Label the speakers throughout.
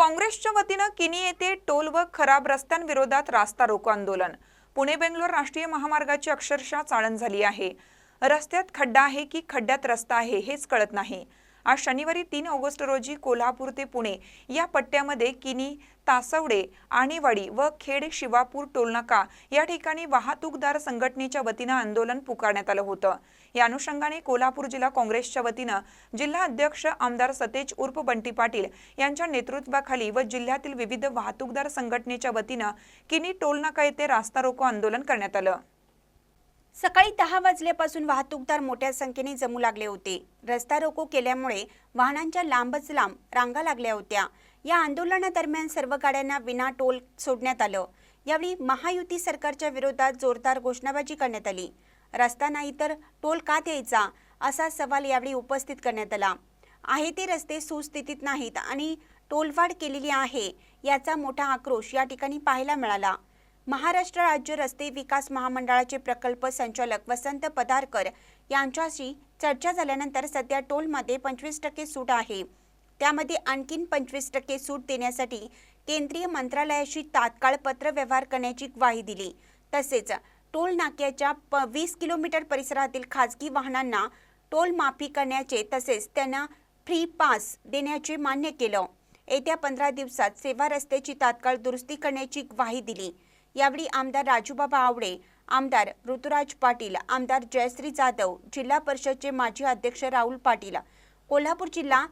Speaker 1: काँग्रेसच्या वतीनं किनी येथे टोल व खराब रस्त्यांविरोधात रास्ता रोको आंदोलन. पुणे बेंगलोर राष्ट्रीय महामार्गाची अक्षरशः चाळण झाली आहे. रस्त्यात खड्डा आहे की खड्ड्यात रस्ता आहे हेच कळत नाही. आज शनिवारी तीन ऑगस्ट रोजी कोल्हापूर ते पुणे या पट्ट्यामध्ये किनी तासवडे आणेवाडी व खेड शिवापूर टोलनाका या ठिकाणी वाहतूकदार संघटनेच्या वतीनं आंदोलन पुकारण्यात आलं होतं. या अनुषंगाने कोल्हापूर जिल्हा काँग्रेसच्या वतीनं जिल्हा अध्यक्ष आमदार सतेज उर्फ बंटी पाटील यांच्या नेतृत्वाखाली व जिल्ह्यातील विविध वाहतूकदार संघटनेच्या वतीनं किनी टोलनाका येथे रास्ता रोको आंदोलन करण्यात आलं.
Speaker 2: सकाळी दहा वाजल्यापासून वाहतूकदार मोठ्या संख्येने जमू लागले होते. रस्ता रोको केल्यामुळे वाहनांच्या लांबच लांब रांगा लागल्या होत्या. या आंदोलनादरम्यान सर्व गाड्यांना विना टोल सोडण्यात आलं. यावेळी महायुती सरकारच्या विरोधात जोरदार घोषणाबाजी करण्यात आली. रस्ता नाही तर टोल का द्यायचा असा सवाल यावेळी उपस्थित करण्यात आला. आहे ते रस्ते सुस्थितीत नाहीत आणि टोलवाढ केलेली आहे याचा मोठा आक्रोश या ठिकाणी पाहायला मिळाला. महाराष्ट्र राज्य रस्ते विकास महामंडळाचे प्रकल्प संचालक वसंत पदारकर यांच्याशी चर्चा झाल्यानंतर सध्या टोलमध्ये पंचवीस टक्के सूट आहे. त्यामध्ये आणखीन पंचवीस टक्के सूट देण्यासाठी केंद्रीय मंत्रालयाशी तात्काळ पत्रव्यवहार करण्याची ग्वाही दिली. तसेच टोल नाक्याच्या प वीस किलोमीटर परिसरातील खाजगी वाहनांना टोल माफी करण्याचे तसेच त्यांना फ्री पास देण्याचे मान्य केलं. येत्या पंधरा दिवसात सेवा रस्त्याची तात्काळ दुरुस्ती करण्याची ग्वाही दिली. यावेळी आमदार राजूबाबा आवडे आमदार ऋतुराज पाटील आमदार जयश्री जाधव जिल्हा परिषदचे माजी अध्यक्ष राहुल पाटील कोल्हापूर जिल्हा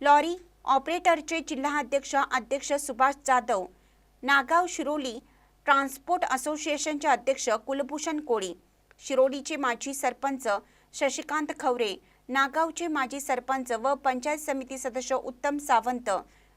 Speaker 2: लॉरी ऑपरेटरचे जिल्हा अध्यक्ष अध्यक्ष सुभाष जाधव नागाव शिरोली ट्रान्सपोर्ट असोसिएशनचे अध्यक्ष कुलभूषण कोळी शिरोलीचे माजी सरपंच शशिकांत खवरे नागावचे माजी सरपंच व पंचायत समिती सदस्य उत्तम सावंत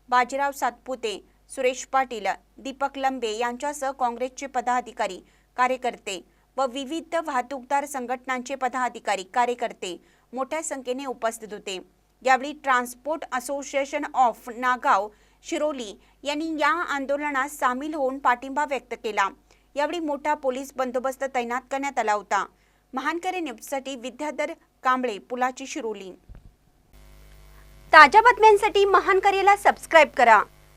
Speaker 2: बाजीराव सातपुते सुरेश पाटील दीपक लंबे यांच्यासह काँग्रेसचे पदाधिकारी कार्यकर्ते व विविध वाहतूकदार संघटनांचे पदाधिकारी कार्यकर्ते मोठ्या संख्येने उपस्थित होते. यावेळी transport association of Nagaon Shiroli यांनी या आंदोलनात सामील होऊन पाठिंबा व्यक्त केला. यावेळी मोठा पोलीस बंदोबस्त तैनात करण्यात आला होता. महानकरे न्यूजसाठी विद्याधर कांबळे पुलाची शिरोली. ताज्या बातम्यांसाठी महानकरेला सबस्क्राईब करा.